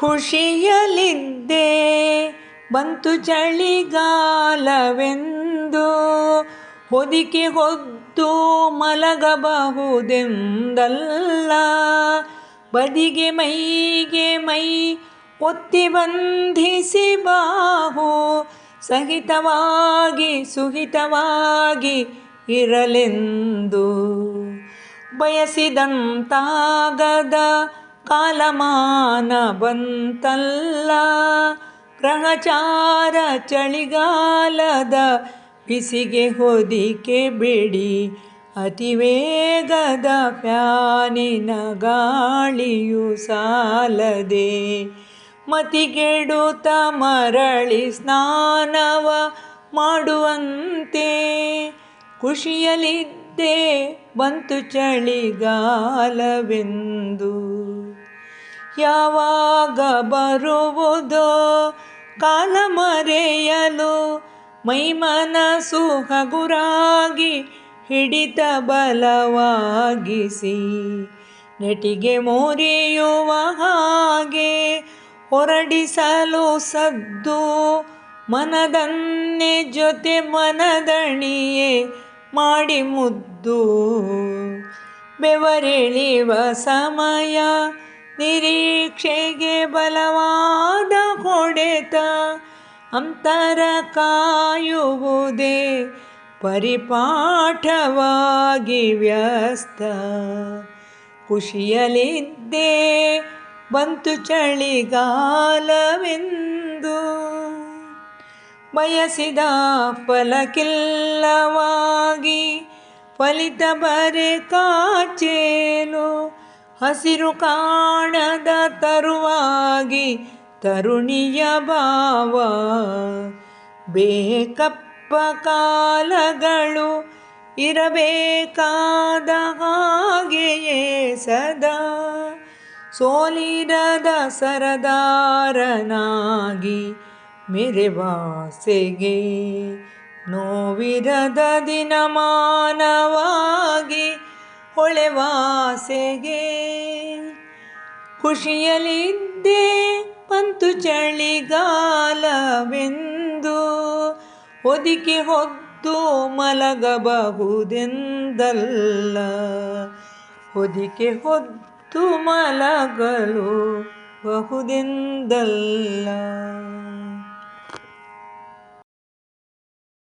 ಖುಷಿಯಲಿದ್ದೆ ಬಂತು ಚಳಿಗಾಲವೆಂದು ಹೊದಿಕೆ ಹೊದ್ದು ಮಲಗಬಹುದೆಂದಲ್ಲ. ಬದಿಗೆ ಮೈಗೆ ಮೈ ಒತ್ತಿ ಬಂಧಿಸಿ ಬಾಹು, ಸಹಿತವಾಗಿ ಸುಹಿತವಾಗಿ ಇರಲೆಂದು ಬಯಸಿದಂತಾಗದ ಕಾಲಮಾನ ಬಂತಲ್ಲ. ಗ್ರಹಚಾರ ಚಳಿಗಾಲದ ಬಿಸಿಗೆ ಹೊದಿಕೆ ಬಿಡಿ. ಅತಿವೇಗದ ಫ್ಯಾನಿನ ಗಾಳಿಯು ಸಾಲದೆ. ಮತಿಗೆಡುತ್ತ ಮರಳಿ ಸ್ನಾನವ ಮಾಡುವಂತೆ. ಖುಷಿಯಲಿದ್ದೆ ಬಂತು ಚಳಿಗಾಲವೆಂದು. ಯಾವಾಗ ಬರುವುದೋ ಕಾಲ ಮರೆಯಲು ಮೈಮನ ಸುಖಗುರಾಗಿ ಹಿಡಿತ ಬಲವಾಗಿಸಿ ನೆಟಿಗೆ ಮೋರೆಯುವ ಹಾಗೆ ಹೊರಡಿಸಲು ಸದ್ದು ಮನದನ್ನೇ ಜೊತೆ ಮನದಣಿಯೇ ಮಾಡಿ ಮುದ್ದು ಬೆವರಿಳಿವ ಸಮಯ ನಿರೀಕ್ಷೆಗೆ ಬಲವಾದ ಹೊಡೆತ ಅಂತರ ಕಾಯುವುದೇ ಪರಿಪಾಠವಾಗಿ ವ್ಯಸ್ತ. ಖುಷಿಯಲಿದ್ದೆ ಬಂತು ಚಳಿಗಾಲವೆಂದು ಬಯಸಿದ ಫಲಕ್ಕಿಲ್ಲವಾಗಿ ಫಲಿತ ಬರೆ ಕಾಚೇಲು ಹಸಿರು ಕಾಣದ ತರುವಾಗಿ ತರುಣಿಯ ಭಾವ. ಬೇಕಪ್ಪ ಕಾಲಗಳು ಇರಬೇಕಾದ ಹಾಗೆಯೇ ಸದಾ. ಸೋಲಿರದ ಸರದಾರನಾಗಿ ಮೆರೆವಾಸೆಗೆ ನೋವಿರದ ದಿನಮಾನವಾಗಿ ಹೊಳೆವಾಸೆಗೆ ಖುಷಿಯಲಿದ್ದೆ ಪಂತು ಚಳಿಗಾಲವೆಂದು. ಹೊದಿಕೆ ಹೊದ್ದು ಮಲಗಬಹುದೆಂದಲ್ಲ. ಹೊದಿಕೆ ಹೊದ್ದು ಮಲಗಲು ಬಹುದೆಂದಲ್ಲ.